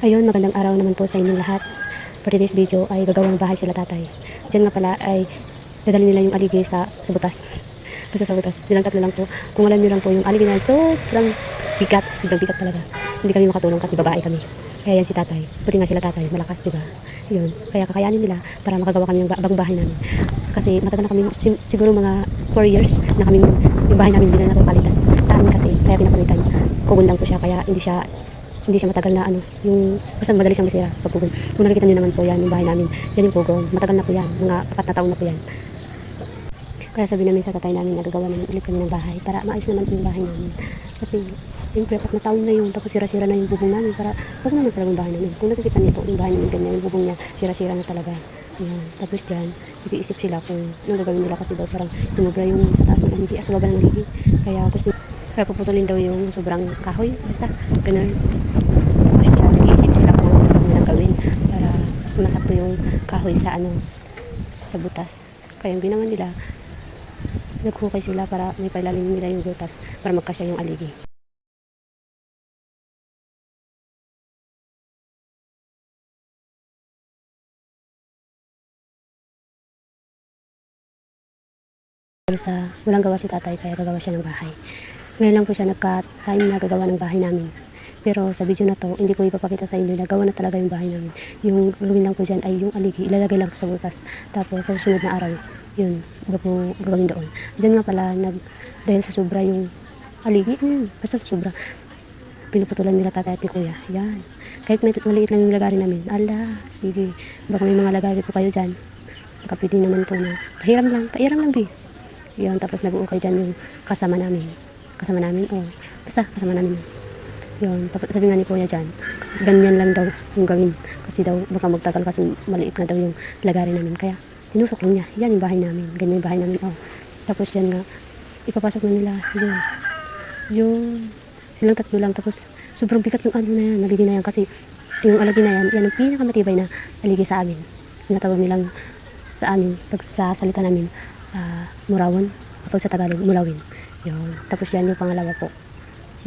Ayun, magandang araw naman po sa inyong lahat. For today's video ay gagawang bahay sila tatay. Diyan nga pala ay dadali nila yung aligi sa, sa butas. Basta sa butas. Bilang tatlo lang po. Kung alam niyo lang po yung aligi na sobrang bigat. Sobrang bigat talaga. Hindi kami makatulong kasi babae kami. Kaya yan si tatay. Buti nga sila tatay. Malakas, di ba? Yun. Kaya kakayanin nila para makagawa kami ng ba- bagong bahay namin. Kasi matanda na kami, siguro mga 4 years na kami, yung bahay namin hindi na napapalitan. Sa amin kasi, kaya pinapalitan. Kugundang ko siya, kaya hindi siya hindi siya matagal na ano, yung basta madali siyang masira pag pugong. Kung nakikita niyo naman po yan, yung bahay namin, yan yung pugong. Matagal na po yan, mga apat na taon na po yan. Kaya sabi namin sa tatay namin, nagagawa namin ulit kami ng bahay para maayos naman yung bahay namin. Kasi, siyempre, apat na taon na yung tapos sira-sira na yung bubong namin para huwag naman talaga yung bahay namin. Kung nakikita niyo po yung bahay namin ganyan, yung bubong niya, sira-sira na talaga. Yan. Tapos dyan, nag-iisip sila kung anong gagawin nila kasi daw parang sumubra yung sa taas ng ah, sa baba ng. Kaya gusto kaya puputulin daw yung sobrang kahoy. Basta, ganun. Tapos dyan, nag-iisip sila kung ano nilang gawin para mas masakto yung kahoy sa ano, sa butas. Kaya yung ginawa nila, naghukay sila para may pailalim nila yung butas para magkasya yung aligi. sa walang gawa si tatay kaya gagawa siya ng bahay. Ngayon lang po siya nagka-time na gagawa ng bahay namin. Pero sa video na to, hindi ko ipapakita sa inyo na gawa na talaga yung bahay namin. Yung gawin lang po dyan ay yung aligi, ilalagay lang po sa butas. Tapos sa susunod na araw, yun, iba po gagawin doon. Diyan nga pala, nag, dahil sa sobra yung aligi, yun, basta sa sobra, pinuputulan nila tatay at ni kuya. Yan. Kahit may maliit lang yung lagari namin. Ala, sige. Baka may mga lagari po kayo dyan. Baka naman po na, pahiram lang, pairam lang, bi. Yun, tapos nag-uukay dyan yung kasama namin. Kasama namin, oh. Basta, kasama namin. Yun, tapos sabi nga ni Kuya dyan, ganyan lang daw yung gawin. Kasi daw, baka magtagal kasi maliit na daw yung lagari namin. Kaya, tinusok niya. Yan yung bahay namin. Ganyan yung bahay namin, oh. Tapos dyan nga, ipapasok na nila, yun. Yun. Silang tatlo lang. Tapos, sobrang bigat ng ano na yan, naligi na yan. Kasi, yung alagi na yan, yan ang pinakamatibay na aligi sa amin. Tinatawag nilang sa amin, pag sa salita namin, ah, Murawon. Kapag sa Tagalog, Mulawin. Yun. Tapos yan yung pangalawa po.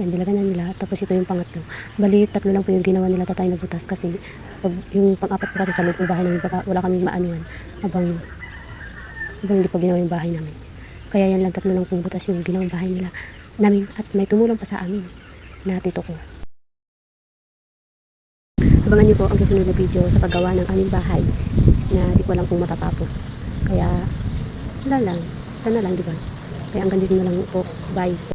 Yan, dilagan na nila. Tapos ito yung pangatlo. Bali, tatlo lang po yung ginawa nila tatay na butas kasi pag yung pang-apat po kasi sa loob ng bahay namin, baka wala kaming maanuan habang, habang hindi pa ginawa yung bahay namin. Kaya yan lang tatlo lang pong butas yung ginawang bahay nila namin at may tumulong pa sa amin na tito ko. Abangan niyo po ang susunod na video sa paggawa ng aming bahay na di ko alam kung matatapos. Kaya, wala lang. Sana lang, di ba? Kaya ang ganito na lang po. Bye.